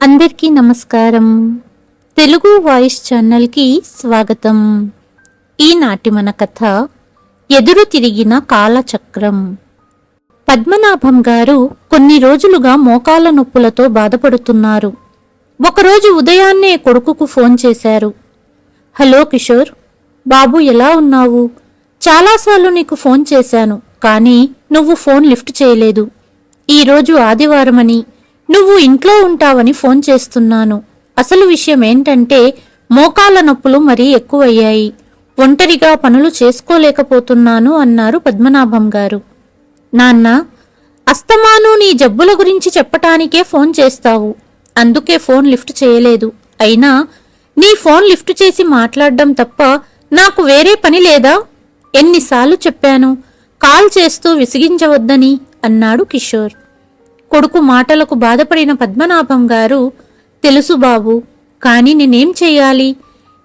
అందరికీ నమస్కారం. తెలుగు వాయిస్ ఛానల్కి స్వాగతం. ఈనాటి మన కథ ఎదురు తిరిగిన కాలచక్రం. పద్మనాభం గారు కొన్ని రోజులుగా మోకాల నొప్పులతో బాధపడుతున్నారు. ఒకరోజు ఉదయాన్నే కొడుకుకు ఫోన్ చేశారు. హలో కిషోర్ బాబు ఎలా ఉన్నావు? చాలాసార్లు నీకు ఫోన్ చేశాను కానీ నువ్వు ఫోన్ లిఫ్ట్ చేయలేదు. ఈరోజు ఆదివారమని నువ్వు ఇంట్లో ఉంటావని ఫోన్ చేస్తున్నాను. అసలు విషయం ఏంటంటే మోకాళ్ళ నొప్పులు మరీ ఎక్కువయ్యాయి. ఒంటరిగా పనులు చేసుకోలేకపోతున్నాను అన్నారు పద్మనాభం గారు. నాన్న అస్తమాను నీ జబ్బుల గురించి చెప్పటానికే ఫోన్ చేస్తావు. అందుకే ఫోన్ లిఫ్ట్ చేయలేదు. అయినా నీ ఫోన్ లిఫ్ట్ చేసి మాట్లాడడం తప్ప నాకు వేరే పని లేదా? ఎన్నిసార్లు చెప్పాను కాల్ చేస్తూ విసిగించవద్దని అన్నాడు కిషోర్. కొడుకు మాటలకు బాధపడిన పద్మనాభం గారు తెలుసు బాబు కాని నేనేం చెయ్యాలి?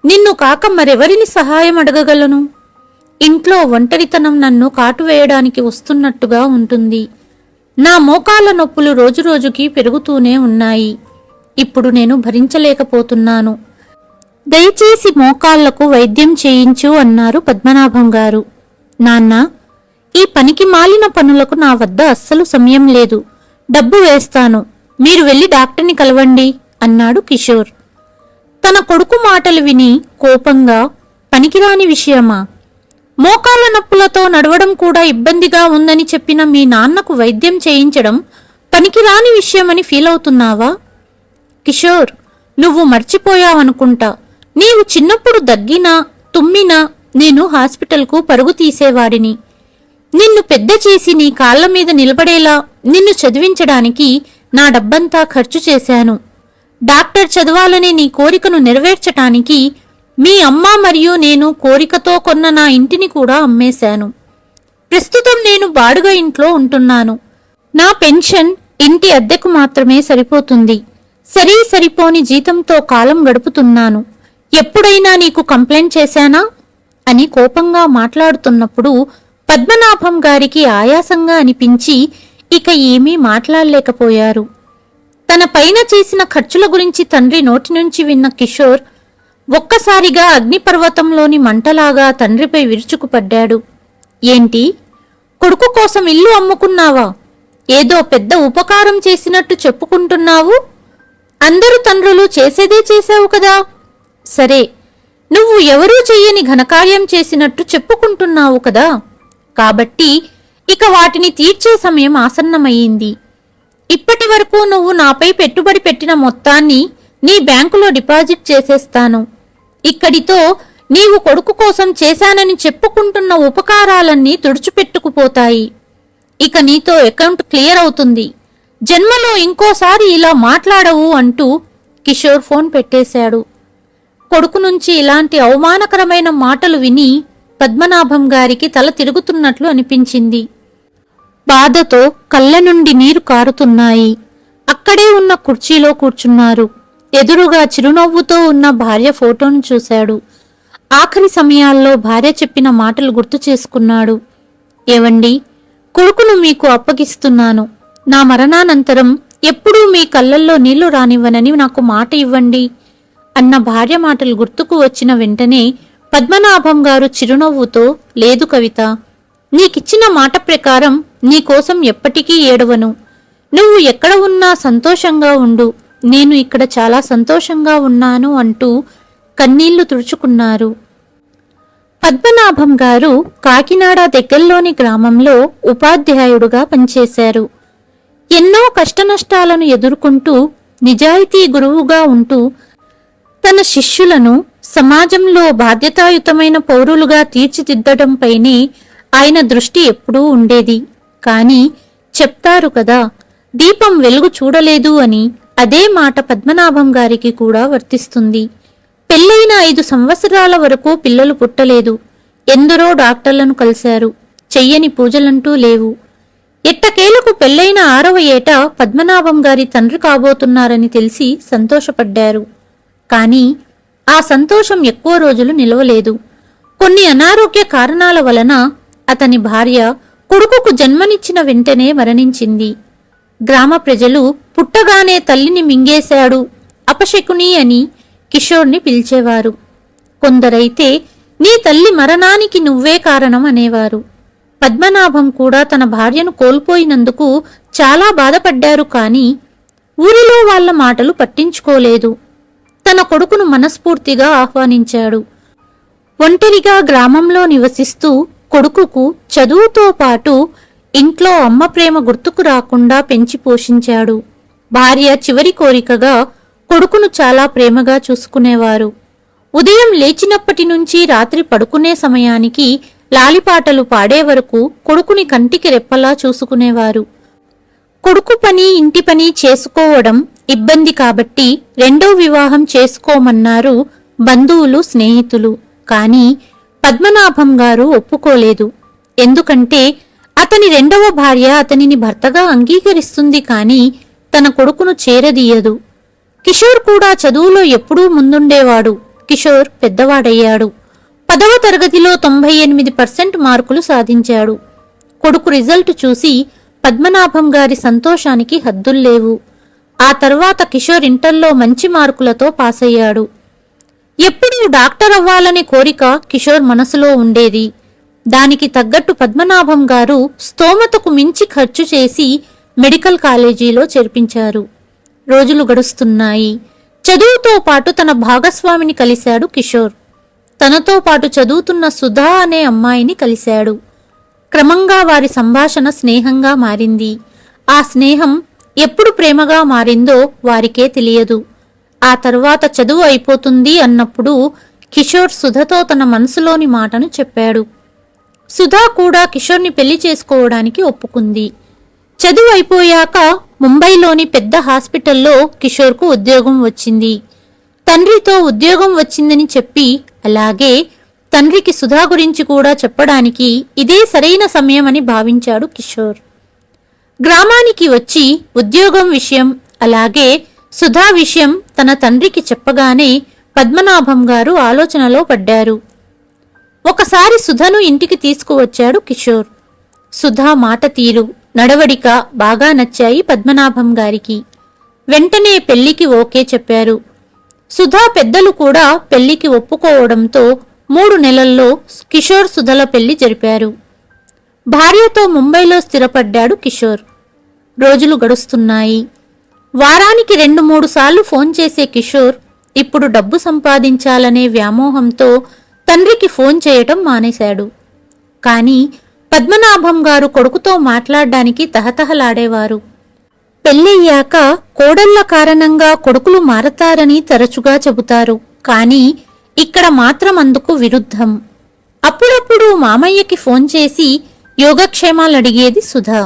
నిన్ను కాక మరెవరిని సహాయం అడగగలను? ఇంట్లో ఒంటరితనం నన్ను కాటువేయడానికి వస్తున్నట్టుగా ఉంటుంది. నా మోకాళ్ళ నొప్పులు రోజురోజుకి పెరుగుతూనే ఉన్నాయి. ఇప్పుడు నేను భరించలేకపోతున్నాను. దయచేసి మోకాళ్ళకు వైద్యం చేయించు అన్నారు పద్మనాభం గారు. నాన్న ఈ పనికి మాలిన పనులకు నా వద్ద అస్సలు సమయం లేదు. డబ్బు వేస్తాను. మీరు వెళ్ళి డాక్టర్ని కలవండి అన్నాడు కిషోర్. తన కొడుకు మాటలు విని కోపంగా పనికిరాని విషయమా? మోకాళ్ళ నొప్పులతో నడవడం కూడా ఇబ్బందిగా ఉందని చెప్పిన మీ నాన్నకు వైద్యం చేయించడం పనికిరాని విషయమని ఫీల్ అవుతున్నావా? కిషోర్ నువ్వు మర్చిపోయావనుకుంటా. నీవు చిన్నప్పుడు దగ్గినా తుమ్మినా నేను హాస్పిటల్కు పరుగు తీసేవాడిని. నిన్ను పెద్ద చేసి నీ కాళ్ళ మీద నిలబడేలా నిన్ను చదివించడానికి నా డబ్బంతా ఖర్చు చేశాను. డాక్టర్ చదవాలనే నీ కోరికను నెరవేర్చటానికి మీ అమ్మ మరియు నేను కోరికతో కొన్న నా ఇంటిని కూడా అమ్మేశాను. ప్రస్తుతం నేను బాడుగ ఇంట్లో ఉంటున్నాను. నా పెన్షన్ ఇంటి అద్దెకు మాత్రమే సరిపోతుంది. సరీ సరిపోని జీతంతో కాలం గడుపుతున్నాను. ఎప్పుడైనా నీకు కంప్లైంట్ చేశానా? అని కోపంగా మాట్లాడుతున్నప్పుడు పద్మనాభం గారికి ఆయాసంగా అనిపించి ఇక ఏమీ మాట్లాడలేకపోయారు. తన పైన చేసిన ఖర్చుల గురించి తండ్రి నోటి నుంచి విన్న కిషోర్ ఒక్కసారిగా అగ్నిపర్వతంలోని మంటలాగా తండ్రిపై విరుచుకుపడ్డాడు. ఏంటి? కొడుకు కోసం ఇల్లు అమ్ముకున్నావా? ఏదో పెద్ద ఉపకారం చేసినట్టు చెప్పుకుంటున్నావు? అందరు తండ్రులు చేసేదే చేశావు కదా? సరే నువ్వు ఎవరూ చెయ్యని ఘనకార్యం చేసినట్టు చెప్పుకుంటున్నావు కదా? కాబట్టి ఇక వాటిని తీర్చే సమయం ఆసన్నమయ్యింది. ఇప్పటి వరకు నువ్వు నాపై పెట్టుబడి పెట్టిన మొత్తాన్ని నీ బ్యాంకులో డిపాజిట్ చేసేస్తాను. ఇక్కడితో నీవు కొడుకు కోసం చేశానని చెప్పుకుంటున్న ఉపకారాలన్నీ తుడుచుపెట్టుకుపోతాయి. ఇక నీతో అకౌంట్ క్లియర్ అవుతుంది. జన్మలో ఇంకోసారి ఇలా మాట్లాడవు అంటూ కిషోర్ ఫోన్ పెట్టేశాడు. కొడుకు నుంచి ఇలాంటి అవమానకరమైన మాటలు విని పద్మనాభం గారికి తల తిరుగుతున్నట్లు అనిపించింది. బాధతో కళ్ళ నుండి నీరు కారుతున్నాయి. అక్కడే ఉన్న కుర్చీలో కూర్చున్నారు. ఎదురుగా చిరునవ్వుతో ఉన్న భార్య ఫోటోను చూశాడు. ఆఖరి సమయాల్లో భార్య చెప్పిన మాటలు గుర్తు చేసుకున్నాడు. ఏవండి కొడుకును మీకు అప్పగిస్తున్నాను. నా మరణానంతరం ఎప్పుడూ మీ కళ్ళల్లో నీళ్ళు రానివ్వనని నాకు మాట ఇవ్వండి అన్న భార్య మాటలు గుర్తుకు వచ్చిన వెంటనే పద్మనాభం గారు చిరునవ్వుతో లేదు కవిత నీకిచ్చిన మాట ప్రకారం నీకోసం ఎప్పటికీ ఏడవను. నువ్వు ఎక్కడ ఉన్నా సంతోషంగా ఉండు. నేను ఇక్కడ చాలా సంతోషంగా ఉన్నాను అంటూ కన్నీళ్ళు తుడుచుకున్నారు. పద్మనాభం గారు కాకినాడ దగ్గరలోని గ్రామంలో ఉపాధ్యాయుడుగా పనిచేశారు. ఎన్నో కష్టనష్టాలను ఎదుర్కొంటూ నిజాయితీ గురువుగా ఉంటూ తన శిష్యులను సమాజంలో బాధ్యతాయుతమైన పౌరులుగా తీర్చిదిద్దడంపైనే ఆయన దృష్టి ఎప్పుడూ ఉండేది. కాని చెప్తారు కదా దీపం వెలుగు చూడలేదు అని అదే మాట పద్మనాభం గారికి కూడా వర్తిస్తుంది. పెళ్ళైన ఐదు సంవత్సరాల వరకు పిల్లలు పుట్టలేదు. ఎందరో డాక్టర్లను కలిశారు. చెయ్యని పూజలంటూ లేవు. ఎట్టకేలకు పెళ్ళైన ఆరవ ఏట పద్మనాభం గారి తండ్రి కాబోతున్నారని తెలిసి సంతోషపడ్డారు. కాని ఆ సంతోషం ఎక్కువ రోజులు నిలవలేదు. కొన్ని అనారోగ్య కారణాల వలన అతని భార్య కొడుకుకు జన్మనిచ్చిన వెంటనే మరణించింది. గ్రామ ప్రజలు పుట్టగానే తల్లిని మింగేశాడు అపశకుని అని కిషోర్ని పిలిచేవారు. కొందరైతే నీ తల్లి మరణానికి నువ్వే కారణం అనేవారు. పద్మనాభం కూడా తన భార్యను కోల్పోయినందుకు చాలా బాధపడ్డారు కాని ఊరిలో వాళ్ళ మాటలు పట్టించుకోలేదు. తన కొడుకును మనస్ఫూర్తిగా ఆహ్వానించాడు. ఒంటరిగా గ్రామంలో నివసిస్తూ కొడుకుకు చదువుతో పాటు ఇంట్లో అమ్మ ప్రేమ గుర్తుకు రాకుండా పెంచి పోషించాడు. భార్య చివరి కోరికగా కొడుకును చాలా ప్రేమగా చూసుకునేవారు. ఉదయం లేచినప్పటి నుంచి రాత్రి పడుకునే సమయానికి లాలిపాటలు పాడే వరకు కొడుకుని కంటికి రెప్పలా చూసుకునేవారు. కొడుకు పని ఇంటి పని చేసుకోవడం ఇబ్బంది కాబట్టి రెండో వివాహం చేసుకోమన్నారు బంధువులు స్నేహితులు. కాని పద్మనాభం గారు ఒప్పుకోలేదు. ఎందుకంటే అతని రెండవ భార్య అతనిని భర్తగా అంగీకరిస్తుంది కాని తన కొడుకును చేరదీయదు. కిషోర్ కూడా చదువులో ఎప్పుడూ ముందుండేవాడు. కిషోర్ పెద్దవాడయ్యాడు. పదవ తరగతిలో తొంభై ఎనిమిది పర్సెంట్ మార్కులు సాధించాడు. కొడుకు రిజల్ట్ చూసి పద్మనాభం గారి సంతోషానికి హద్దుల్లేవు ఆ తర్వాత కిషోర్ ఇంటర్లో మంచి మార్కులతో పాసయ్యాడు. ఎప్పుడూ డాక్టర్ అవ్వాలనే కోరిక కిషోర్ మనసులో ఉండేది. దానికి తగ్గట్టు పద్మనాభం గారు స్తోమతకు మించి ఖర్చు చేసి మెడికల్ కాలేజీలో చేర్పించారు. రోజులు గడుస్తున్నాయి. చదువుతో పాటు తన భాగస్వామిని కలిశాడు కిషోర్. తనతో పాటు చదువుతున్న సుధా అనే అమ్మాయిని కలిశాడు. క్రమంగా వారి సంభాషణ స్నేహంగా మారింది. ఆ స్నేహం ఎప్పుడు ప్రేమగా మారిందో వారికే తెలియదు. ఆ తరువాత చదువు అయిపోతుంది అన్నప్పుడు కిషోర్ సుధతో తన మనసులోని మాటను చెప్పాడు. సుధా కూడా కిషోర్ని పెళ్ళి చేసుకోవడానికి ఒప్పుకుంది. చదువు అయిపోయాక ముంబైలోని పెద్ద హాస్పిటల్లో కిషోర్కు ఉద్యోగం వచ్చింది. తండ్రితో ఉద్యోగం వచ్చిందని చెప్పి అలాగే తండ్రికి సుధా గురించి కూడా చెప్పడానికి ఇదే సరైన సమయమని భావించాడు కిషోర్. గ్రామానికి వచ్చి ఉద్యోగం విషయం అలాగే సుధా విషయం తన తండ్రికి చెప్పగానే పద్మనాభం గారు ఆలోచనలో పడ్డారు. ఒకసారి సుధను ఇంటికి తీసుకువచ్చాడు కిషోర్. సుధా మాట తీరు నడవడిక బాగా నచ్చాయి పద్మనాభం గారికి. వెంటనే పెళ్ళికి ఓకే చెప్పారు. సుధా పెద్దలు కూడా పెళ్ళికి ఒప్పుకోవడంతో మూడు నెలల్లో కిషోర్ సుధల పెళ్ళి జరిపారు. భార్యతో ముంబైలో స్థిరపడ్డాడు కిషోర్. రోజులు గడుస్తున్నాయి. వారానికి రెండు మూడు సార్లు ఫోన్ చేసే కిషోర్ ఇప్పుడు డబ్బు సంపాదించాలనే వ్యామోహంతో తండ్రికి ఫోన్ చేయటం మానేశాడు. కాని పద్మనాభం గారు కొడుకుతో మాట్లాడడానికి తహతహలాడేవారు. పెళ్ళయ్యాక కోడళ్ళ కారణంగా కొడుకులు మారతారని తరచుగా చెబుతారు. కానీ ఇక్కడ మాత్రం అందుకు విరుద్ధం. అప్పుడప్పుడు మామయ్యకి ఫోన్ చేసి యోగక్షేమాలడిగేది సుధా.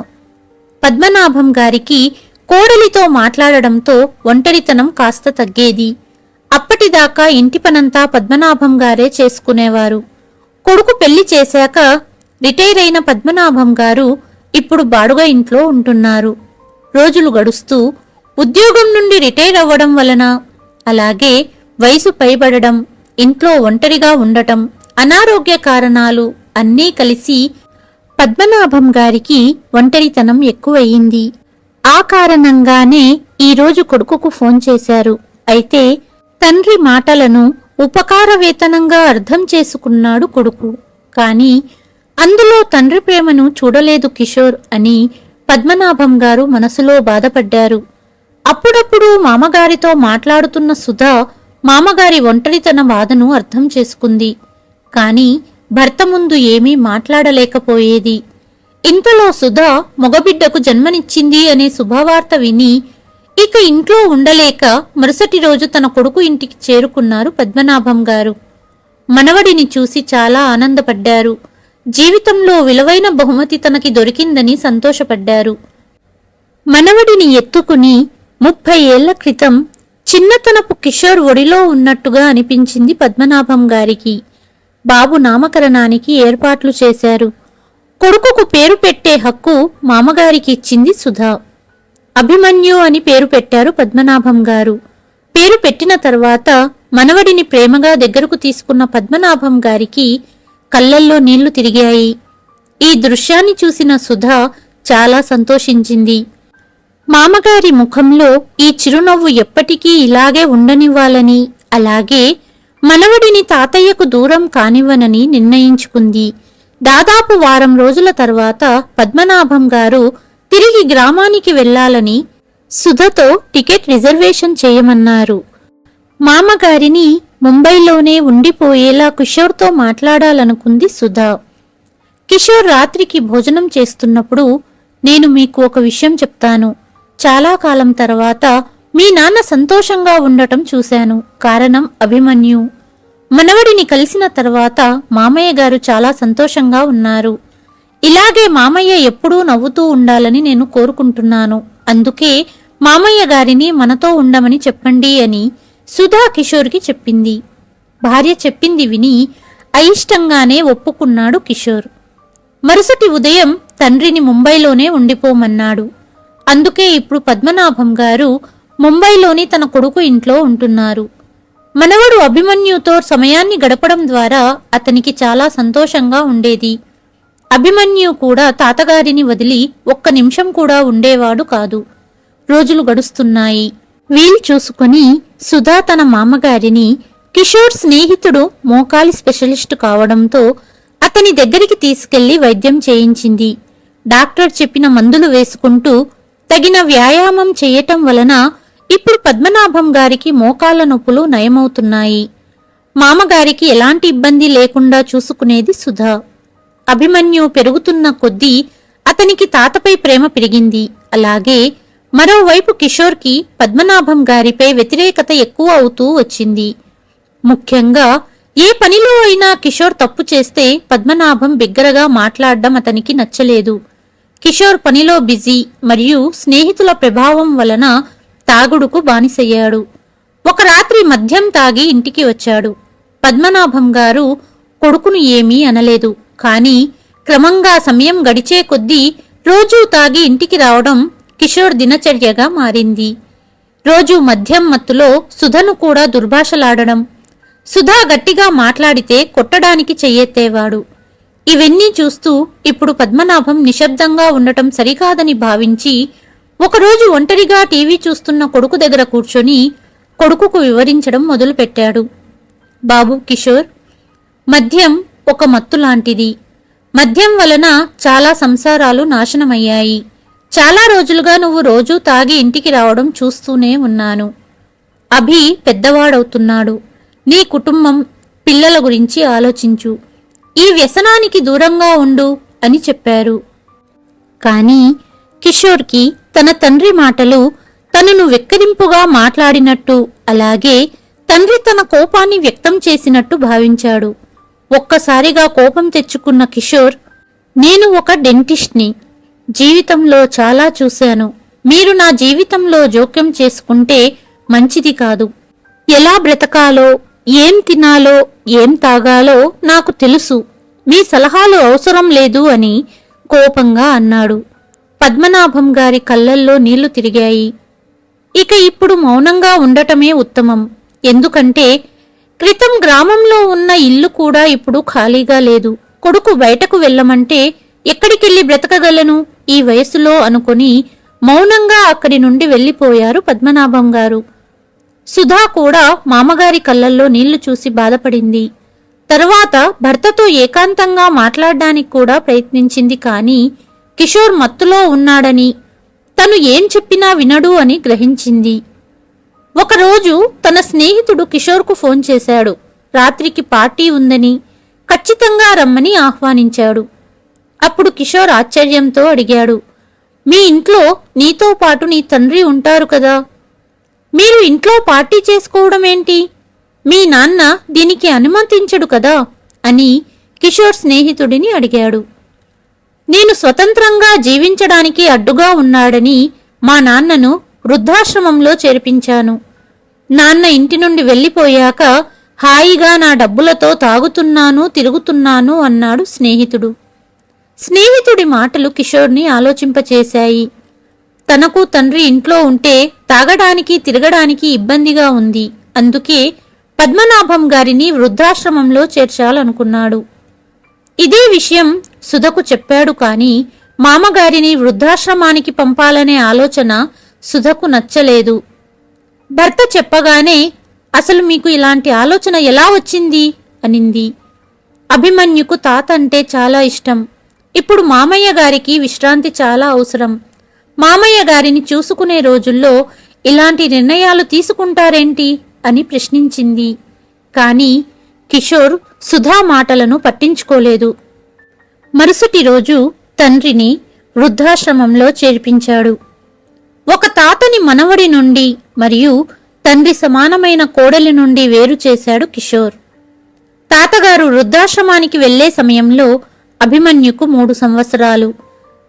పద్మనాభం గారికి కోడలితో మాట్లాడడంతో ఒంటరితనం కాస్త తగ్గేది. అప్పటిదాకా ఇంటి పనంతా పద్మనాభం గారే చేసుకునేవారు. కొడుకు పెళ్ళి చేశాక రిటైర్ అయిన పద్మనాభం గారు ఇప్పుడు బాడుగ ఇంట్లో ఉంటున్నారు. రోజులు గడుస్తూ ఉద్యోగం నుండి రిటైర్ అవ్వడం వలన అలాగే వయసు పైబడడం ఇంట్లో ఒంటరిగా ఉండటం అనారోగ్య కారణాలు అన్నీ కలిసి పద్మనాభం గారికి ఒంటరితనం ఎక్కువయ్యింది. ఆ కారణంగానే ఈరోజు కొడుకుకు ఫోన్ చేశారు. అయితే తండ్రి మాటలను ఉపకార వేతనంగా అర్థం చేసుకున్నాడు కొడుకు. కాని అందులో తండ్రి ప్రేమను చూడలేదు కిషోర్ అని పద్మనాభం గారు మనసులో బాధపడ్డారు. అప్పుడప్పుడు మామగారితో మాట్లాడుతున్న సుధా మామగారి ఒంటరితన బాధను అర్థం చేసుకుంది. కాని భర్త ముందు ఏమీ మాట్లాడలేకపోయేది. ఇంతలో సుధా మగబిడ్డకు జన్మనిచ్చింది అనే శుభవార్త విని ఇక ఇంట్లో ఉండలేక మరుసటి రోజు తన కొడుకు ఇంటికి చేరుకున్నారు పద్మనాభం గారు. మనవడిని చూసి చాలా ఆనందపడ్డారు. జీవితంలో విలువైన బహుమతి తనకి దొరికిందని సంతోషపడ్డారు. మనవడిని ఎత్తుకుని ముప్పై ఏళ్ళ క్రితం చిన్నతనపు కిషోర్ ఒడిలో ఉన్నట్టుగా అనిపించింది పద్మనాభం గారికి. బాబు నామకరణానికి ఏర్పాట్లు చేశారు. కొడుకుకు పేరు పెట్టే హక్కు మామగారికి ఇచ్చింది సుధా. అభిమన్యు అని పేరు పెట్టారు పద్మనాభం గారు. పేరు పెట్టిన తర్వాత మనవడిని ప్రేమగా దగ్గరకు తీసుకున్న పద్మనాభం గారికి కళ్ళల్లో నీళ్ళు తిరిగాయి. ఈ దృశ్యాన్ని చూసిన సుధా చాలా సంతోషించింది. మామగారి ముఖంలో ఈ చిరునవ్వు ఎప్పటికీ ఇలాగే ఉండనివ్వాలని అలాగే మనవడిని తాతయ్యకు దూరం కానివ్వనని నిర్ణయించుకుంది. దాదాపు వారం రోజుల తర్వాత పద్మనాభం గారు తిరిగి గ్రామానికి వెళ్ళాలని సుధతో టికెట్ రిజర్వేషన్ చేయమన్నారు. మామగారిని ముంబైలోనే ఉండిపోయేలా కిషోర్తో మాట్లాడాలనుకుంది సుధా. కిషోర్ రాత్రికి భోజనం చేస్తున్నప్పుడు నేను మీకు ఒక విషయం చెప్తాను. చాలా కాలం తర్వాత మీ నాన్న సంతోషంగా ఉండటం చూశాను. కారణం అభిమన్యు. మనవడిని కలిసిన తర్వాత మామయ్య గారు చాలా సంతోషంగా ఉన్నారు. ఇలాగే మామయ్య ఎప్పుడూ నవ్వుతూ ఉండాలని నేను కోరుకుంటున్నాను. అందుకే మామయ్య గారిని మనతో ఉండమని చెప్పండి అని సుధా కిషోర్కి చెప్పింది. భార్య చెప్పింది విని అయిష్టంగానే ఒప్పుకున్నాడు కిషోర్. మరుసటి ఉదయం తండ్రిని ముంబైలోనే ఉండిపోమన్నాడు. అందుకే ఇప్పుడు పద్మనాభం గారు ముంబైలోని తన కొడుకు ఇంట్లో ఉంటున్నారు. మనవడు అభిమన్యుతో సమయాన్ని గడపడం ద్వారా అతనికి చాలా సంతోషంగా ఉండేది. అభిమన్యు కూడా తాతగారిని వదిలి ఒక్క నిమిషం కూడా ఉండేవాడు కాదు. రోజులు గడుస్తున్నాయి. వీలు చూసుకొని సుధా తన మామగారిని కిషోర్ స్నేహితుడు మోకాలి స్పెషలిస్ట్ కావడంతో అతని దగ్గరికి తీసుకెళ్ళి వైద్యం చేయించింది. డాక్టర్ చెప్పిన మందులు వేసుకుంటూ తగిన వ్యాయామం చేయటం వలన ఇప్పుడు పద్మనాభం గారికి మోకాళ్ళ నొప్పులు నయమవుతున్నాయి. మామగారికి ఎలాంటి ఇబ్బంది లేకుండా చూసుకునేది సుధా. అభిమన్యు పెరుగుతున్న కొద్దీ అతనికి తాతపై ప్రేమ పెరిగింది. అలాగే మరోవైపు కిషోర్కి పద్మనాభం గారిపై వ్యతిరేకత ఎక్కువ అవుతూ వచ్చింది. ముఖ్యంగా ఏ పనిలో అయినా కిషోర్ తప్పు చేస్తే పద్మనాభం బిగ్గరగా మాట్లాడడం అతనికి నచ్చలేదు. కిషోర్ పనిలో బిజీ మరియు స్నేహితుల ప్రభావం వలన తాగుడుకు బానిసయ్యాడు. ఒక రాత్రి మద్యం తాగి ఇంటికి వచ్చాడు. పద్మనాభం గారు కొడుకును ఏమీ అనలేదు. కాని క్రమంగా సమయం గడిచే కొద్దీ రోజూ తాగి ఇంటికి రావడం కిషోర్ దినచర్యగా మారింది. రోజు మద్యం మత్తులో సుధను కూడా దుర్భాషలాడడం. సుధా గట్టిగా మాట్లాడితే కొట్టడానికి చెయ్యెత్తేవాడు. ఇవన్నీ చూస్తూ ఇప్పుడు పద్మనాభం నిశ్శబ్దంగా ఉండటం సరికాదని భావించి ఒకరోజు ఒంటరిగా టీవీ చూస్తున్న కొడుకు దగ్గర కూర్చొని కొడుకుకు వివరించడం మొదలుపెట్టాడు. బాబు కిషోర్ మద్యం ఒక మత్తు లాంటిది. మద్యం వలన చాలా సంసారాలు నాశనమయ్యాయి. చాలా రోజులుగా నువ్వు రోజూ తాగి ఇంటికి రావడం చూస్తూనే ఉన్నాను. అభి పెద్దవాడవుతున్నాడు. నీ కుటుంబం పిల్లల గురించి ఆలోచించు. ఈ వ్యసనానికి దూరంగా ఉండు అని చెప్పారు. కానీ కిషోర్కి తన తండ్రి మాటలు తనను వెక్కిరింపుగా మాట్లాడినట్టు అలాగే తండ్రి తన కోపాన్ని వ్యక్తం చేసినట్టు భావించాడు. ఒక్కసారిగా కోపం తెచ్చుకున్న కిషోర్ నేను ఒక డెంటిస్ట్ని. జీవితంలో చాలా చూశాను. మీరు నా జీవితంలో జోక్యం చేసుకుంటే మంచిది కాదు. ఎలా బ్రతకాలో ఏం తినాలో ఏం తాగాలో నాకు తెలుసు. మీ సలహాలు అవసరం లేదు అని కోపంగా అన్నాడు. పద్మనాభం గారి కళ్ళల్లో నీళ్ళు తిరిగాయి. ఇక ఇప్పుడు మౌనంగా ఉండటమే ఉత్తమం. ఎందుకంటే క్రితం గ్రామంలో ఉన్న ఇల్లు కూడా ఇప్పుడు ఖాళీగా లేదు. కొడుకు బయటకు వెళ్ళమంటే ఎక్కడికెళ్ళి బ్రతకగలను? ఈ వయసులో అనుకొని మౌనంగా అక్కడి నుండి వెళ్ళిపోయారు పద్మనాభం గారు. సుధా కూడా మామగారి కళ్ళల్లో నీళ్ళు చూసి బాధపడింది. తరువాత భర్తతో ఏకాంతంగా మాట్లాడడానికి కూడా ప్రయత్నించింది కానీ కిషోర్ మత్తులో ఉన్నాడని తను ఏం చెప్పినా వినడు అని గ్రహించింది. ఒకరోజు తన స్నేహితుడు కిషోర్కు ఫోన్ చేశాడు. రాత్రికి పార్టీ ఉందని ఖచ్చితంగా రమ్మని ఆహ్వానించాడు. అప్పుడు కిషోర్ ఆశ్చర్యంతో అడిగాడు మీ ఇంట్లో నీతో పాటు నీ తండ్రి ఉంటారు కదా? మీరు ఇంట్లో పార్టీ చేసుకోవడం ఏంటి? మీ నాన్న దీనికి అనుమతించడు కదా? అని కిషోర్ స్నేహితుడిని అడిగాడు. నేను స్వతంత్రంగా జీవించడానికి అడ్డుగా ఉన్నాడని మా నాన్నను వృద్ధాశ్రమంలో చేర్పించాను. నాన్న ఇంటి నుండి వెళ్ళిపోయాక హాయిగా నా డబ్బులతో తాగుతున్నాను తిరుగుతున్నాను అన్నాడు స్నేహితుడు. స్నేహితుడి మాటలు కిషోర్ని ఆలోచింపచేశాయి. తనకు తండ్రి ఇంట్లో ఉంటే తాగడానికి తిరగడానికి ఇబ్బందిగా ఉంది. అందుకే పద్మనాభం గారిని వృద్ధాశ్రమంలో చేర్చాలనుకున్నాడు. ఇదే విషయం సుధకు చెప్పాడు కాని మామగారిని వృద్ధాశ్రమానికి పంపాలనే ఆలోచన సుధకు నచ్చలేదు. భర్త చెప్పగానే అసలు మీకు ఇలాంటి ఆలోచన ఎలా వచ్చింది? అనింది. అభిమన్యుకు తాత అంటే చాలా ఇష్టం. ఇప్పుడు మామయ్య గారికి విశ్రాంతి చాలా అవసరం. మామయ్య గారిని చూసుకునే రోజుల్లో ఇలాంటి నిర్ణయాలు తీసుకుంటారేంటి అని ప్రశ్నించింది. కాని కిషోర్ సుధా మాటలను పట్టించుకోలేదు. మరుసటి రోజు తండ్రిని వృద్ధాశ్రమంలో చేర్పించాడు. ఒక తాతని మనవడి నుండి మరియు తండ్రి సమానమైన కోడలి నుండి వేరు చేశాడు కిషోర్. తాతగారు వృద్ధాశ్రమానికి వెళ్ళే సమయంలో అభిమన్యుకు మూడు సంవత్సరాలు.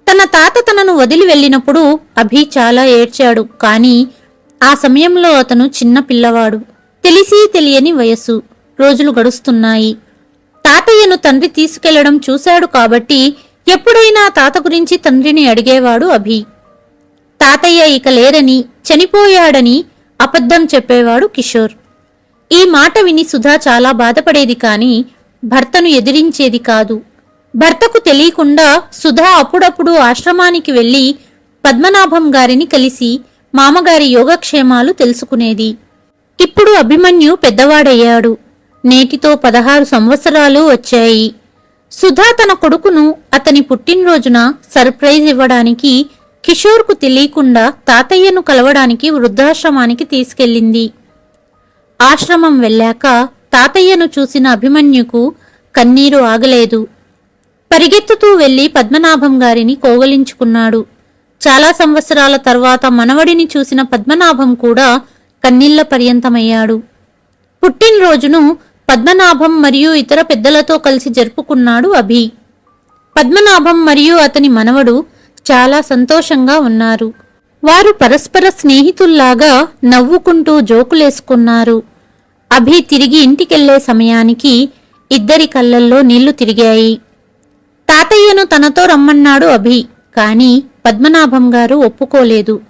తన తాత తనను వదిలి వెళ్ళినప్పుడు అభి చాలా ఏడ్చాడు కానీ ఆ సమయంలో అతను చిన్న పిల్లవాడు. తెలిసి తెలియని వయస్సు. రోజులు గడుస్తున్నాయి. తాతయ్యను తండ్రి తీసుకెళ్ళడం చూశాడు కాబట్టి ఎప్పుడైనా తాత గురించి తండ్రిని అడిగేవాడు అభి. తాతయ్య ఇక లేరని చనిపోయాడని అబద్ధం చెప్పేవాడు కిషోర్. ఈ మాట విని సుధా చాలా బాధపడేది కాని భర్తను ఎదిరించేది కాదు. భర్తకు తెలియకుండా సుధా అప్పుడప్పుడు ఆశ్రమానికి వెళ్ళి పద్మనాభం గారిని కలిసి మామగారి యోగక్షేమాలు తెలుసుకునేది. ఇప్పుడు అభిమన్యు పెద్దవాడయ్యాడు. నేటితో పదహారు సంవత్సరాలు వచ్చాయి. సుధా తన కొడుకును అతని పుట్టినరోజున సర్ప్రైజ్ ఇవ్వడానికి కిషోర్కు తెలియకుండా తాతయ్యను కలవడానికి వృద్ధాశ్రమానికి తీసుకెళ్ళింది. ఆశ్రమం వెళ్ళాక తాతయ్యను చూసిన అభిమన్యుకు కన్నీరు ఆగలేదు. పరిగెత్తుతూ వెళ్ళి పద్మనాభం గారిని కోగలించుకున్నాడు. చాలా సంవత్సరాల తర్వాత మనవడిని చూసిన పద్మనాభం కూడా కన్నీళ్ళ పర్యంతమయ్యాడు. పుట్టినరోజును పద్మనాభం మరియు ఇతర పెద్దలతో కలిసి జరుపుకున్నాడు అభి. పద్మనాభం మరియు అతని మనవడు చాలా సంతోషంగా ఉన్నారు. వారు పరస్పర స్నేహితుల్లాగా నవ్వుకుంటూ జోకులేసుకున్నారు. అభి తిరిగి ఇంటికెళ్ళే సమయానికి ఇద్దరి కళ్ళల్లో నీళ్ళు తిరిగాయి. తాతయ్యను తనతో రమ్మన్నాడు అభి కాని పద్మనాభం గారు ఒప్పుకోలేదు.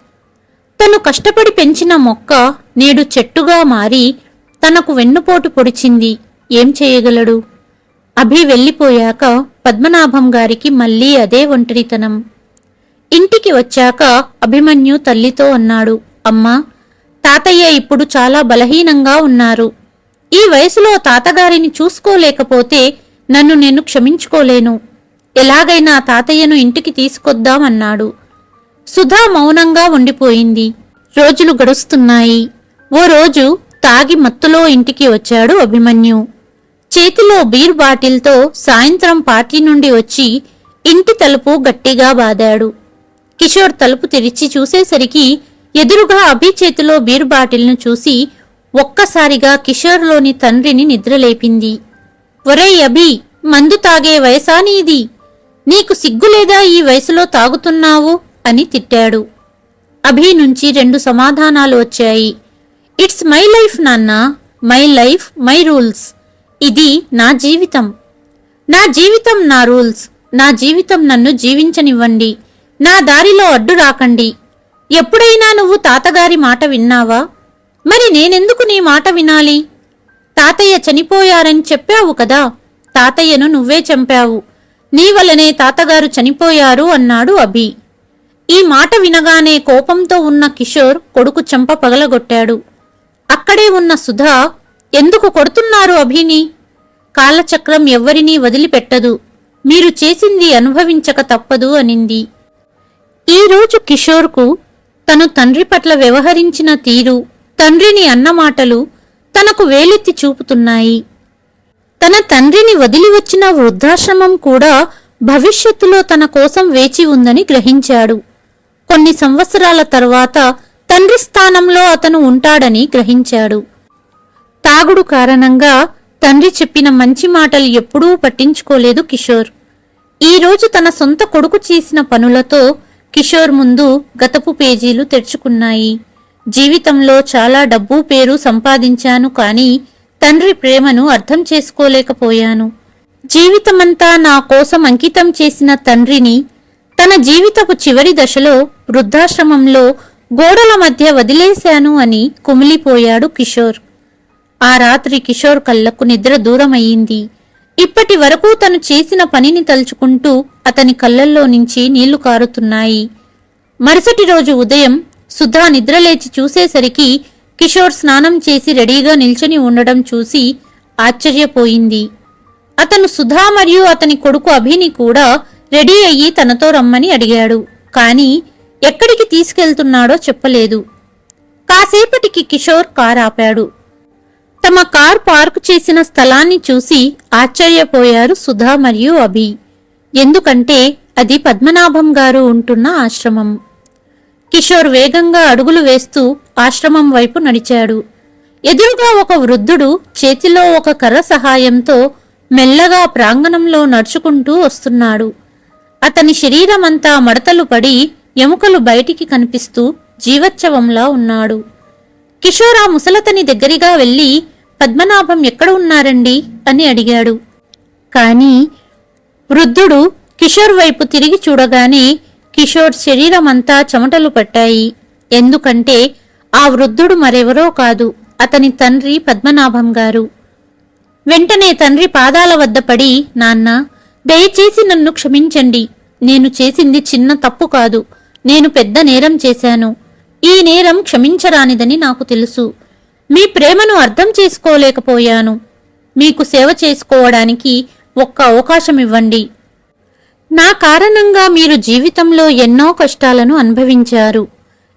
తను కష్టపడి పెంచిన మొక్క నేడు చెట్టుగా మారి తనకు వెన్నుపోటు పొడిచింది. ఏం చేయగలడు? అభి వెళ్ళిపోయాక పద్మనాభం గారికి మళ్ళీ అదే ఒంటరితనం. ఇంటికి వచ్చాక అభిమన్యు తల్లితో అన్నాడు అమ్మా తాతయ్య ఇప్పుడు చాలా బలహీనంగా ఉన్నారు. ఈ వయసులో తాతగారిని చూసుకోలేకపోతే నన్ను నేను క్షమించుకోలేను. ఎలాగైనా తాతయ్యను ఇంటికి తీసుకొద్దామన్నాడు. సుధా మౌనంగా ఉండిపోయింది. రోజులు గడుస్తున్నాయి. ఓ రోజు తాగి మత్తులో ఇంటికి వచ్చాడు అభిమన్యు. చేతిలో బీర్ బాటిల్తో సాయంత్రం పార్టీ నుండి వచ్చి ఇంటి తలుపు గట్టిగా బాదాడు. కిషోర్ తలుపు తెరిచి చూసేసరికి ఎదురుగా అభి చేతిలో బీర్ బాటిల్ను చూసి ఒక్కసారిగా కిషోర్లోని తండ్రిని నిద్రలేపింది. ఒరేయ్ అభి మందు తాగే వయసా నీది? నీకు సిగ్గులేదా ఈ వయసులో తాగుతున్నావు? అని తిట్టాడు. అభి నుంచి రెండు సమాధానాలు వచ్చాయి. ఇట్స్ మై లైఫ్ నాన్న మై లైఫ్ మై రూల్స్. ఇది నా జీవితం. నా జీవితం నా రూల్స్. నా జీవితం నన్ను జీవించనివ్వండి. నా దారిలో అడ్డు రాకండి. ఎప్పుడైనా నువ్వు తాతగారి మాట విన్నావా? మరి నేనెందుకు నీ మాట వినాలి? తాతయ్య చనిపోయారని చెప్పావు కదా. తాతయ్యను నువ్వే చంపావు. నీ వలనే తాతగారు చనిపోయారు అన్నాడు అభి ఈ మాట వినగానే కోపంతో ఉన్న కిషోర్ కొడుకు చెంప పగలగొట్టాడు. అక్కడే ఉన్న సుధా ఎందుకు కొడుతున్నారు అభిని కాలచక్రం ఎవ్వరినీ వదిలిపెట్టదు. మీరు చేసింది అనుభవించక తప్పదు అనింది. ఈరోజు కిషోర్కు తను తండ్రి పట్ల వ్యవహరించిన తీరు తండ్రిని అన్నమాటలు తనకు వేలెత్తి చూపుతున్నాయి. తన తండ్రిని వదిలి వచ్చిన వృద్ధాశ్రమం కూడా భవిష్యత్తులో తన కోసం వేచి ఉందని గ్రహించాడు. కొన్ని సంవత్సరాల తర్వాత తండ్రి స్థానంలో అతను ఉంటాడని గ్రహించాడు. తాగుడు కారణంగా తండ్రి చెప్పిన మంచి మాటలు ఎప్పుడూ పట్టించుకోలేదు కిషోర్. ఈరోజు తన సొంత కొడుకు చేసిన పనులతో కిషోర్ ముందు గతపు పేజీలు తెరుచుకున్నాయి. జీవితంలో చాలా డబ్బు పేరు సంపాదించాను కానీ తండ్రి ప్రేమను అర్థం చేసుకోలేకపోయాను. జీవితమంతా నా కోసం అంకితం చేసిన తండ్రిని తన జీవితపు చివరి దశలో వృద్ధాశ్రమంలో గోడల మధ్య వదిలేశాను అని కుమిలిపోయాడు కిషోర్. ఆ రాత్రి కిషోర్ కళ్ళకు నిద్ర దూరమయ్యింది. ఇప్పటి వరకు తను చేసిన పనిని తలుచుకుంటూ అతని కళ్ళల్లో నుంచి నీళ్ళు కారుతున్నాయి. మరుసటి రోజు ఉదయం సుధా నిద్రలేచి చూసేసరికి కిషోర్ స్నానం చేసి రెడీగా నిల్చొని ఉండడం చూసి ఆశ్చర్యపోయింది. అతను సుధా మరియు అతని కొడుకు అభిని కూడా రెడీ అయ్యి తనతో రమ్మని అడిగాడు. కానీ ఎక్కడికి తీసుకెళ్తున్నాడో చెప్పలేదు. కాసేపటికి కిషోర్ కార్ ఆపాడు. తమ కార్ పార్కు చేసిన స్థలాన్ని చూసి ఆశ్చర్యపోయారు సుధా మరియు అభి. ఎందుకంటే అది పద్మనాభం గారు ఉంటున్న ఆశ్రమం. కిషోర్ వేగంగా అడుగులు వేస్తూ ఆశ్రమం వైపు నడిచాడు. ఎదురుగా ఒక వృద్ధుడు చేతిలో ఒక కర్ర సహాయంతో మెల్లగా ప్రాంగణంలో నడుచుకుంటూ వస్తున్నాడు. అతని శరీరమంతా మడతలు పడి ఎముకలు బయటికి కనిపిస్తూ జీవోత్సవంలా ఉన్నాడు. కిషోర్ ఆ ముసలతని దగ్గరిగా వెళ్ళి పద్మనాభం ఎక్కడ ఉన్నారండి? అని అడిగాడు. కాని వృద్ధుడు కిషోర్ వైపు తిరిగి చూడగానే కిషోర్ శరీరమంతా చెమటలు పట్టాయి. ఎందుకంటే ఆ వృద్ధుడు మరెవరో కాదు అతని తండ్రి పద్మనాభం గారు. వెంటనే తండ్రి పాదాల వద్ద పడి నాన్న దయచేసి నన్ను క్షమించండి. నేను చేసింది చిన్న తప్పు కాదు. నేను పెద్ద నేరం చేశాను. ఈ నేరం క్షమించరానిదని నాకు తెలుసు. మీ ప్రేమను అర్థం చేసుకోలేకపోయాను. మీకు సేవ చేసుకోవడానికి ఒక్క అవకాశం ఇవ్వండి. నా కారణంగా మీరు జీవితంలో ఎన్నో కష్టాలను అనుభవించారు.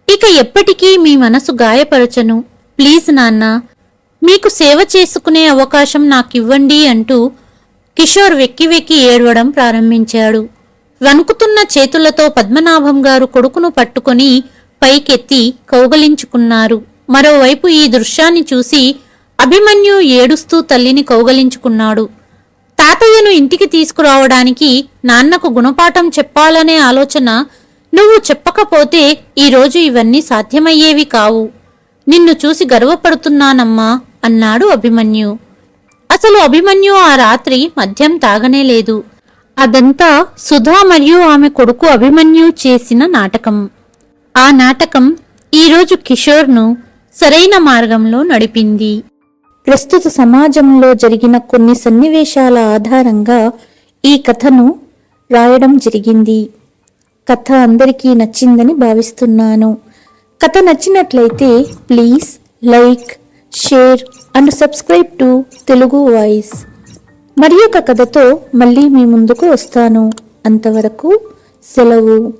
ఇక ఎప్పటికీ మీ మనసు గాయపరచను. ప్లీజ్ నాన్న మీకు సేవ చేసుకునే అవకాశం నాకివ్వండి అంటూ కిషోర్ వెక్కి వెక్కి ఏడవడం ప్రారంభించాడు. వణుకుతున్న చేతులతో పద్మనాభం గారు కొడుకును పట్టుకొని పైకెత్తి కౌగలించుకున్నారు. మరోవైపు ఈ దృశ్యాన్ని చూసి అభిమన్యు ఏడుస్తూ తల్లిని కౌగలించుకున్నాడు. తాతయ్యను ఇంటికి తీసుకురావడానికి నాన్నకు గుణపాఠం చెప్పాలనే ఆలోచన నువ్వు చెప్పకపోతే ఈరోజు ఇవన్నీ సాధ్యమయ్యేవి కావు. నిన్ను చూసి గర్వపడుతున్నానమ్మా అన్నాడు అభిమన్యు. అసలు అభిమన్యు ఆ రాత్రి మద్యం తాగనే లేదు. అదంతా సుధా మరియు ఆమె కొడుకు అభిమన్యు చేసిన నాటకం. ఆ నాటకం ఈరోజు కిషోర్ను సరైన మార్గంలో నడిపింది. ప్రస్తుత సమాజంలో జరిగిన కొన్ని సన్నివేశాల ఆధారంగా ఈ కథను రాయడం జరిగింది. కథ అందరికీ నచ్చిందని భావిస్తున్నాను. కథ నచ్చినట్లయితే please like share and subscribe to Telugu voice. మరి ఒక కథతో మళ్ళీ మీ ముందుకు వస్తాను. అంతవరకు సెలవు.